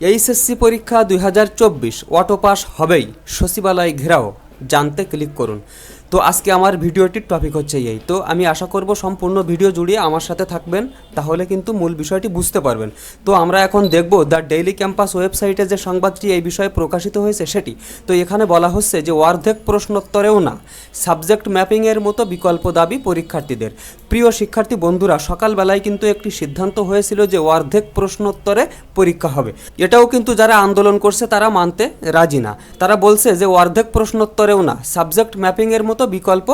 HSC পরীক্ষা দুই হাজার চব্বিশ অটো পাস হবেই। সচিবালয় ঘেরাও। জানতে ক্লিক করুন। তো আজকে আমার ভিডিওটির টপিক হচ্ছে এই। তো আমি আশা করব সম্পূর্ণ ভিডিও জুড়িয়ে আমার সাথে থাকবেন, তাহলে কিন্তু মূল বিষয়টি বুঝতে পারবেন। তো আমরা এখন দেখব দ্য ডেইলি ক্যাম্পাস ওয়েবসাইটে যে সংবাদটি এই বিষয়ে প্রকাশিত হয়েছে সেটি। তো এখানে বলা হচ্ছে যে অর্ধেক প্রশ্নোত্তরেও না সাবজেক্ট ম্যাপিংয়ের মতো বিকল্প দাবি পরীক্ষার্থীদের। প্রিয় শিক্ষার্থী বন্ধুরা, সকালবেলায় কিন্তু একটি সিদ্ধান্ত হয়েছিল যে অর্ধেক প্রশ্নোত্তরে পরীক্ষা হবে। এটাও কিন্তু যারা আন্দোলন করছে তারা মানতে রাজি না। তারা বলছে যে অর্ধেক প্রশ্নোত্তরেও না সাবজেক্ট ম্যাপিংয়ের মতো বিকল্প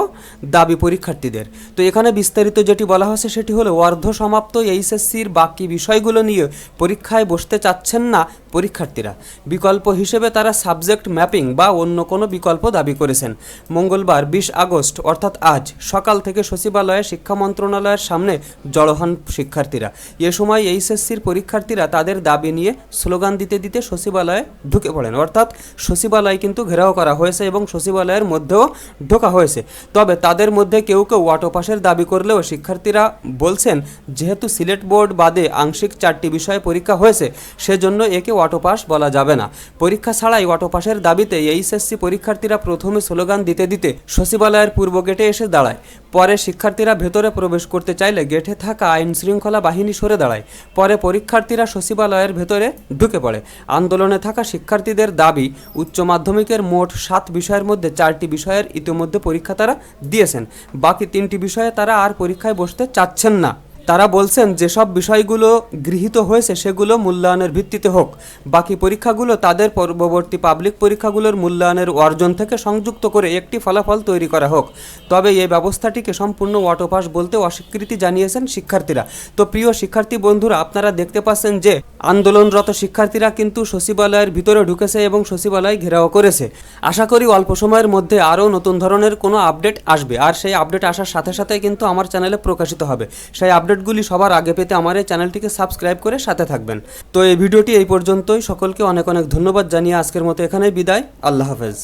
দাবি পরীক্ষার্থীদের। তো এখানে বিস্তারিত যেটি বলা হয়েছে সেটি হলো অর্ধ সমাপ্ত এইচএসসির বাকি বিষয়গুলো নিয়ে পরীক্ষায় বসতে চাচ্ছেন না পরীক্ষার্থীরা। বিকল্প হিসেবে তারা সাবজেক্ট ম্যাপিং বা অন্য কোনো বিকল্প দাবি করেছেন। মঙ্গলবার বিশ আগস্ট, অর্থাৎ আজ, সকাল থেকে সচিবালয়ে শিক্ষা মন্ত্রণালয়ের সামনে জড়ো হন শিক্ষার্থীরা। এ সময় এইচএসসির পরীক্ষার্থীরা তাদের দাবি নিয়ে স্লোগান দিতে দিতে সচিবালয়ে ঢুকে পড়েন। অর্থাৎ সচিবালয় কিন্তু ঘেরাও করা হয়েছে এবং সচিবালয়ের মধ্যেও ঢোকা হয়েছে। তবে তাদের মধ্যে কেউ কেউ অটো পাসের দাবি করলেও শিক্ষার্থীরা বলছেন, যেহেতু সিলেট বোর্ড বাদে আংশিক চারটি বিষয়ে পরীক্ষা হয়েছে, সেজন্য একে অটো পাস বলা যাবে না। পরীক্ষা ছাড়াই অটোপাসের দাবিতে এইচএসসি পরীক্ষার্থীরা প্রথমে স্লোগান দিতে দিতে সচিবালয়ের পূর্ব গেটে এসে দাঁড়ায়। পরে শিক্ষার্থীরা ভেতরে প্রবেশ করতে চাইলে গেটে থাকা আইন শৃঙ্খলা বাহিনী সরে দাঁড়ায়। পরে পরীক্ষার্থীরা সচিবালয়ের ভেতরে ঢুকে পড়ে। আন্দোলনে থাকা শিক্ষার্থীদের দাবি, উচ্চ মাধ্যমিকের মোট সাত বিষয়ের মধ্যে চারটি বিষয়ের ইতিমধ্যে পরীক্ষা তারা দিয়েছেন। বাকি তিনটি বিষয়ে তারা আর পরীক্ষায় বসতে চাচ্ছেন না। তারা বলছেন, যেসব বিষয়গুলো গৃহীত হয়েছে সেগুলো মূল্যায়নের ভিত্তিতে হোক। বাকি পরীক্ষাগুলো তাদের পূর্ববর্তী পাবলিক পরীক্ষাগুলোর মূল্যায়নের অর্জন থেকে সংযুক্ত করে একটি ফলাফল তৈরি করা হোক। তবে এই ব্যবস্থাটিকে সম্পূর্ণ অটোপাস বলতে অস্বীকৃতি জানিয়েছেন শিক্ষার্থীরা। তো প্রিয় শিক্ষার্থী বন্ধুরা, আপনারা দেখতে পাচ্ছেন যে আন্দোলনরত শিক্ষার্থীরা কিন্তু সচিবালয়ের ভিতরে ঢুকেছে এবং সচিবালয় ঘেরাও করেছে। আশা করি অল্প সময়ের মধ্যে আরও নতুন ধরনের কোনো আপডেট আসবে। আর সেই আপডেট আসার সাথে সাথে কিন্তু আমার চ্যানেলে প্রকাশিত হবে। সেই আপডেটগুলি সবার আগে পেতে আমার এই চ্যানেলটিকে সাবস্ক্রাইব করে সাথে থাকবেন। তো এই ভিডিওটি এই পর্যন্তই। সকলকে অনেক অনেক ধন্যবাদ জানিয়ে আজকের মতো এখানেই বিদায়। আল্লাহ হাফেজ।